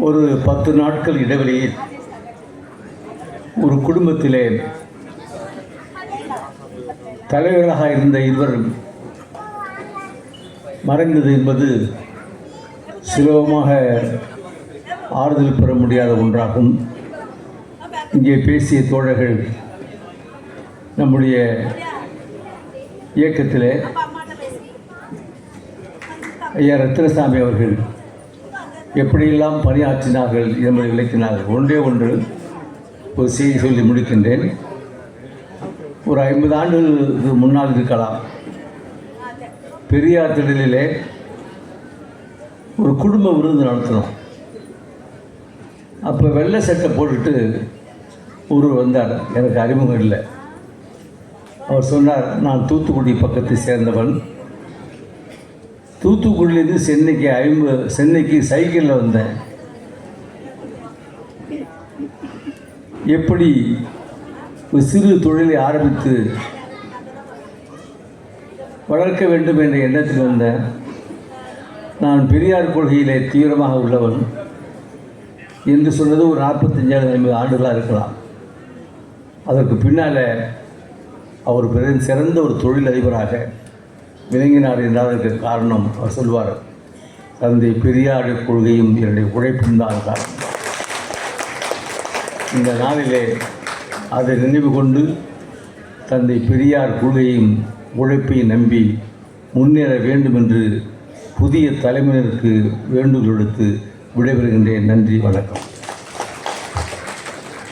ஒரு பத்து நாட்கள் இடைவெளியில் ஒரு குடும்பத்திலே தலைவராக இருந்த இருவர் மறைந்தது என்பது சுலபமாக ஆறுதல் பெற முடியாத ஒன்றாகும். இங்கே பேசிய தோழர்கள் நம்முடைய இயக்கத்திலே ஐயா ரத்னசாமி அவர்கள் எப்படியெல்லாம் பணியாற்றினார்கள் என்பதை விளக்கினார்கள். ஒன்றே ஒன்று ஒரு செய்தி சொல்லி முடிக்கின்றேன். ஒரு ஐம்பது ஆண்டுகளுக்கு முன்னால் இருக்கலாம். பெரியார் திடலிலே ஒரு குடும்ப விருந்து நடத்தினோம். அப்போ வெள்ளை சட்டை போட்டுட்டு ஒருவர் வந்தார். எனக்கு அறிமுகம் இல்லை. அவர் சொன்னார் நான் தூத்துக்குடி பக்கத்தை சேர்ந்தவன். தூத்துக்குடியிலேருந்து சென்னைக்கு ஐம்பது சென்னைக்கு சைக்கிளில் வந்தேன். எப்படி ஒரு சிறு தொழிலை ஆரம்பித்து வளர்க்க வேண்டும் என்ற எண்ணத்தில் வந்தேன். நான் பெரியார் கொள்கையிலே தீவிரமாக உள்ளவன் என்று சொன்னது ஒரு நாற்பத்தஞ்சாயிரம் ஐம்பது ஆண்டுகளாக இருக்கலாம். அதற்கு பின்னால் அவர் பெரும் சிறந்த ஒரு தொழிலதிபராக விளங்கினார் என்றால் அதற்கு காரணம் அவர் சொல்வார். தந்தை பெரியார் கொள்கையும் என்னுடைய உழைப்பும் தான் காரணம். இந்த நாளிலே அதை நினைவு கொண்டு தந்தை பெரியார் கொள்கையும் உழைப்பையும் நம்பி முன்னேற வேண்டும் என்று புதிய தலைமையினருக்கு வேண்டுகோள் எடுத்து விடைபெறுகின்றேன். நன்றி வணக்கம்.